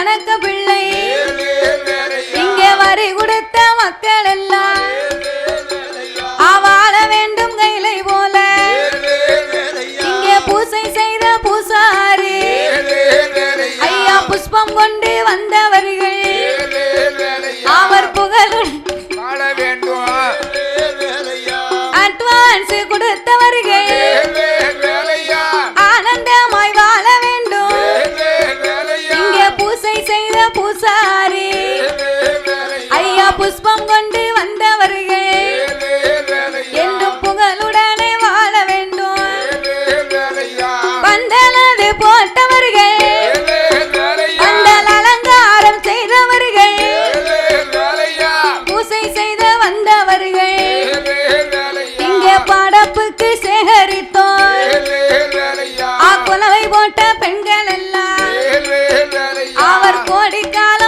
から কড়ি কাল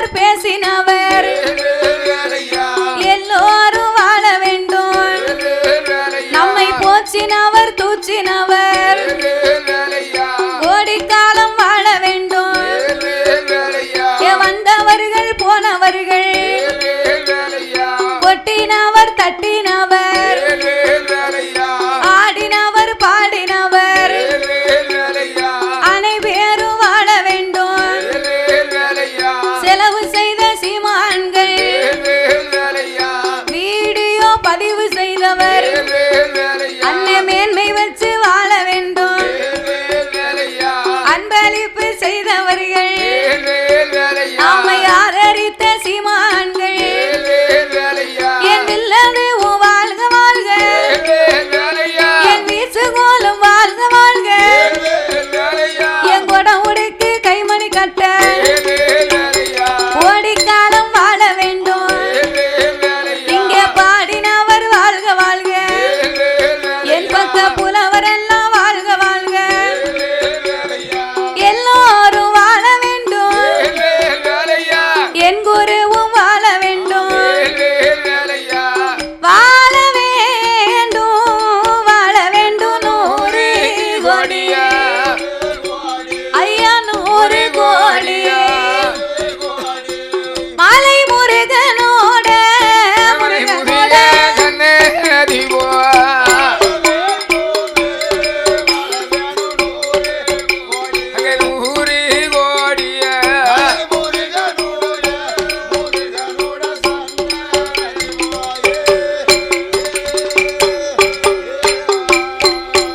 அவர் பேசினவர். எல்லோரும் வாழ வேண்டும். நம்மை போச்சினவர் தூச்சினவர் கோடிக்காலம் வாழ வேண்டும். வந்தவர்கள் போனவர்கள் memory.